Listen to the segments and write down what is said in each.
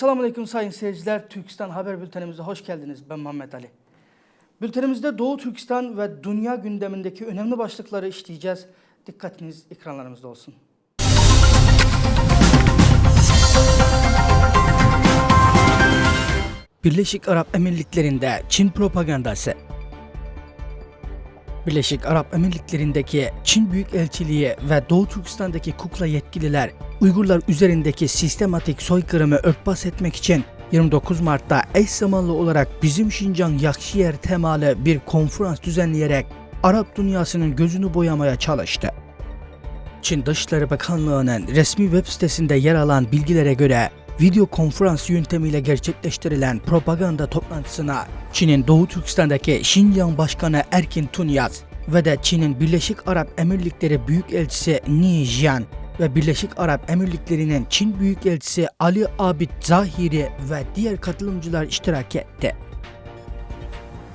Esselamu Aleyküm sayın seyirciler. Türkistan Haber Bültenimize hoş geldiniz. Ben Muhammed Ali. Bültenimizde Doğu Türkistan ve dünya gündemindeki önemli başlıkları işleyeceğiz. Dikkatiniz ekranlarımızda olsun. Birleşik Arap Emirlikleri'nde Çin propagandası Birleşik Arap Emirlikleri'ndeki Çin Büyükelçiliği ve Doğu Türkistan'daki kukla yetkililer Uygurlar üzerindeki sistematik soykırımı örtbas etmek için 29 Mart'ta eş zamanlı olarak bizim Şincan Yakşiyer temalı bir konferans düzenleyerek Arap dünyasının gözünü boyamaya çalıştı. Çin Dışişleri Bakanlığı'nın resmi web sitesinde yer alan bilgilere göre video konferans yöntemiyle gerçekleştirilen propaganda toplantısına Çin'in Doğu Türkistan'daki Şincan Başkanı Erkin Tunyaz ve de Çin'in Birleşik Arap Emirlikleri Büyükelçisi Ni Jian ve Birleşik Arap Emirlikleri'nin Çin Büyükelçisi Ali Abid Zahiri ve diğer katılımcılar iştirak etti.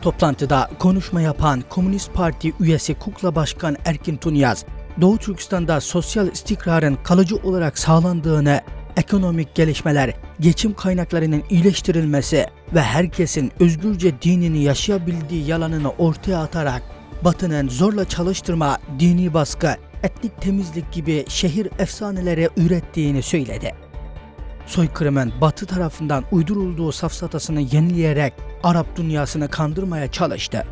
Toplantıda konuşma yapan Komünist Parti üyesi Kukla Başkan Erkin Tunyaz, Doğu Türkistan'da sosyal istikrarın kalıcı olarak sağlandığını, ekonomik gelişmeler, geçim kaynaklarının iyileştirilmesi ve herkesin özgürce dinini yaşayabildiği yalanını ortaya atarak Batı'nın zorla çalıştırma, dini baskı, etnik temizlik gibi şehir efsaneleri ürettiğini söyledi. Soykırımın Batı tarafından uydurulduğu safsatasını yenileyerek Arap dünyasını kandırmaya çalıştı.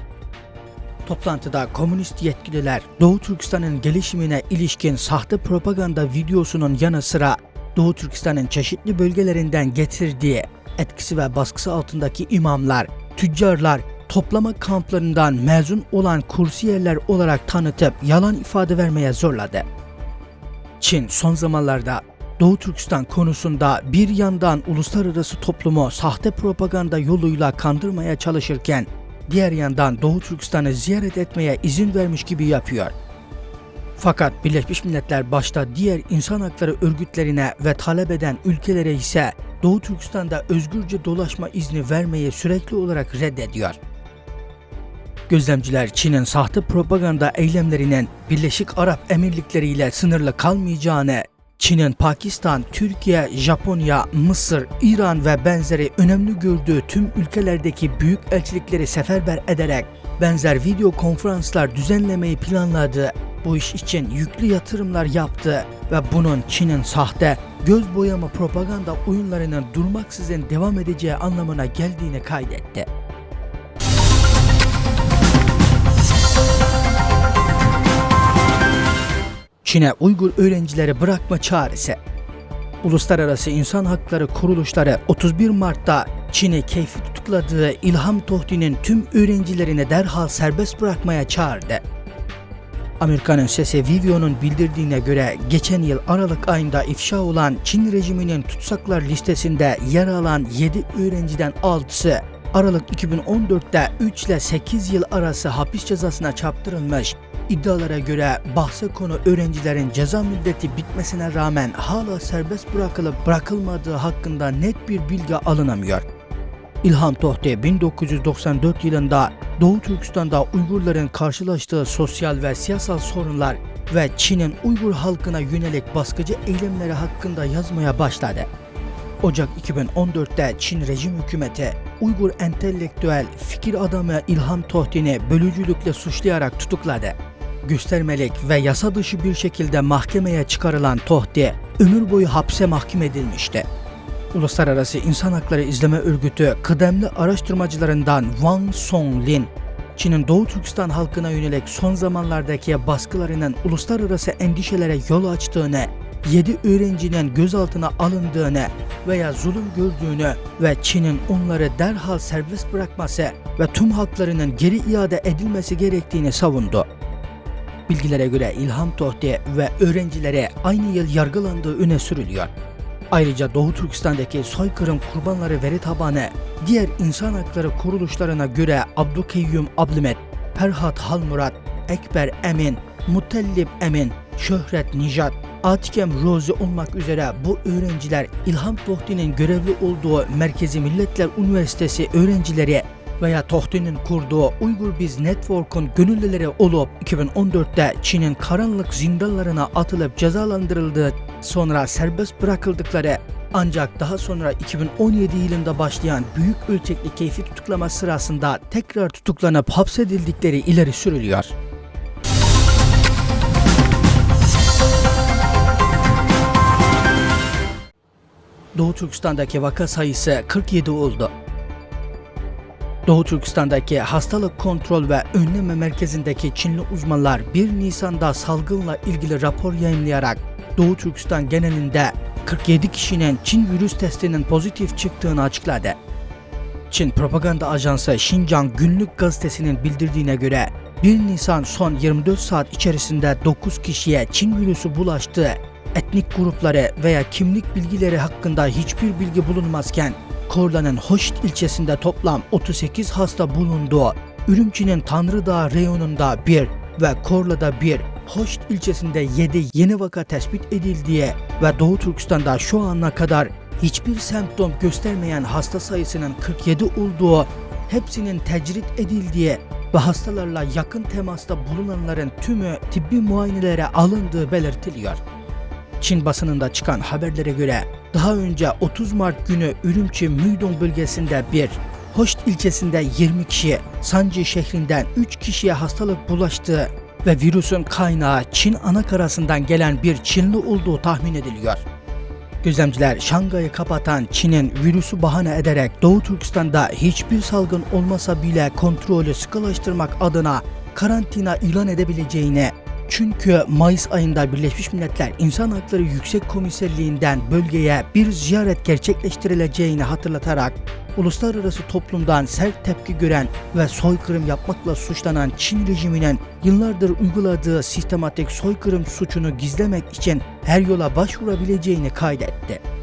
Toplantıda komünist yetkililer Doğu Türkistan'ın gelişimine ilişkin sahte propaganda videosunun yanı sıra Doğu Türkistan'ın çeşitli bölgelerinden getirdiği etkisi ve baskısı altındaki imamlar, tüccarlar, toplama kamplarından mezun olan kursiyerler olarak tanıtıp yalan ifade vermeye zorladı. Çin son zamanlarda Doğu Türkistan konusunda bir yandan uluslararası toplumu sahte propaganda yoluyla kandırmaya çalışırken diğer yandan Doğu Türkistan'ı ziyaret etmeye izin vermiş gibi yapıyor. Fakat Birleşmiş Milletler başta diğer insan hakları örgütlerine ve talep eden ülkelere ise Doğu Türkistan'da özgürce dolaşma izni vermeyi sürekli olarak reddediyor. Gözlemciler Çin'in sahte propaganda eylemlerinin Birleşik Arap Emirlikleri ile sınırlı kalmayacağını, Çin'in Pakistan, Türkiye, Japonya, Mısır, İran ve benzeri önemli gördüğü tüm ülkelerdeki büyük elçilikleri seferber ederek benzer video konferanslar düzenlemeyi planladı. Bu iş için yüklü yatırımlar yaptı ve bunun Çin'in sahte, göz boyama propaganda oyunlarının durmaksızın devam edeceği anlamına geldiğini kaydetti. Çin'e Uygur öğrencileri bırakma çağrısı. Uluslararası İnsan Hakları Kuruluşları 31 Mart'ta Çin'i keyfi tutukladığı İlham Tohti'nin tüm öğrencilerini derhal serbest bırakmaya çağırdı. Amerika'nın sesi Vivio'nun bildirdiğine göre geçen yıl Aralık ayında ifşa olan Çin rejiminin tutsaklar listesinde yer alan 7 öğrenciden 6'sı Aralık 2014'te 3 ile 8 yıl arası hapis cezasına çarptırılmış. İddialara göre bahse konu öğrencilerin ceza müddeti bitmesine rağmen hala serbest bırakılıp bırakılmadığı hakkında net bir bilgi alınamıyor. İlham Tohti 1994 yılında Doğu Türkistan'da Uygurların karşılaştığı sosyal ve siyasal sorunlar ve Çin'in Uygur halkına yönelik baskıcı eylemleri hakkında yazmaya başladı. Ocak 2014'te Çin rejim hükümeti Uygur entelektüel fikir adamı İlham Tohti'ni bölücülükle suçlayarak tutukladı. Göstermelik ve yasa dışı bir şekilde mahkemeye çıkarılan Tohti ömür boyu hapse mahkum edilmişti. Uluslararası İnsan Hakları İzleme Örgütü kıdemli araştırmacılarından Wang Songlin, Çin'in Doğu Türkistan halkına yönelik son zamanlardaki baskılarının uluslararası endişelere yol açtığını, 7 öğrencinin gözaltına alındığını veya zulüm gördüğünü ve Çin'in onları derhal serbest bırakması ve tüm haklarının geri iade edilmesi gerektiğini savundu. Bilgilere göre İlham Tohti ve öğrencileri aynı yıl yargılandığı öne sürülüyor. Ayrıca Doğu Türkistan'daki soykırım kurbanları veri tabanı diğer insan hakları kuruluşlarına göre Abdükeyyum Ablimet, Ferhat Halmurat, Ekber Emin, Mutellib Emin, Şöhret Nijat, Atikem Rozi olmak üzere bu öğrenciler İlham Tohti'nin görevli olduğu Merkezi Milletler Üniversitesi öğrencileri veya Tohti'nin kurduğu Uygur Biz Network'un gönüllüleri olup 2014'te Çin'in karanlık zindanlarına atılıp cezalandırıldığı sonra serbest bırakıldıkları Ancak daha sonra 2017 yılında başlayan büyük ölçekli keyfi tutuklama sırasında tekrar tutuklanıp hapsedildikleri ileri sürülüyor. Doğu Türkistan'daki vaka sayısı 47 oldu. Doğu Türkistan'daki hastalık kontrol ve önleme merkezindeki Çinli uzmanlar 1 Nisan'da salgınla ilgili rapor yayınlayarak Doğu Türkistan genelinde 47 kişinin Çin virüs testinin pozitif çıktığını açıkladı. Çin propaganda ajansı Şincan Günlük gazetesinin bildirdiğine göre 1 Nisan son 24 saat içerisinde 9 kişiye Çin virüsü bulaştı. Etnik grupları veya kimlik bilgileri hakkında hiçbir bilgi bulunmazken Korla'nın Hoşt ilçesinde toplam 38 hasta bulunduğu, Ürümçi'nin Tanrıdağ reyonunda 1 ve Korla'da 1, Hoşt ilçesinde 7 yeni vaka tespit edildiği ve Doğu Türkistan'da şu ana kadar hiçbir semptom göstermeyen hasta sayısının 47 olduğu, hepsinin tecrit edildiği ve hastalarla yakın temasta bulunanların tümü tıbbi muayenelere alındığı belirtiliyor. Çin basınında çıkan haberlere göre daha önce 30 Mart günü Ürümçi Müydong bölgesinde bir, Hoşt ilçesinde 20 kişi, Sancı şehrinden 3 kişiye hastalık bulaştığı ve virüsün kaynağı Çin anakarasından gelen bir Çinli olduğu tahmin ediliyor. Gözlemciler Şangay'ı kapatan Çin'in virüsü bahane ederek Doğu Türkistan'da hiçbir salgın olmasa bile kontrolü sıkılaştırmak adına karantina ilan edebileceğini çünkü Mayıs ayında Birleşmiş Milletler İnsan Hakları Yüksek Komiserliğinden bölgeye bir ziyaret gerçekleştirileceğini hatırlatarak uluslararası toplumdan sert tepki gören ve soykırım yapmakla suçlanan Çin rejiminin yıllardır uyguladığı sistematik soykırım suçunu gizlemek için her yola başvurabileceğini kaydetti.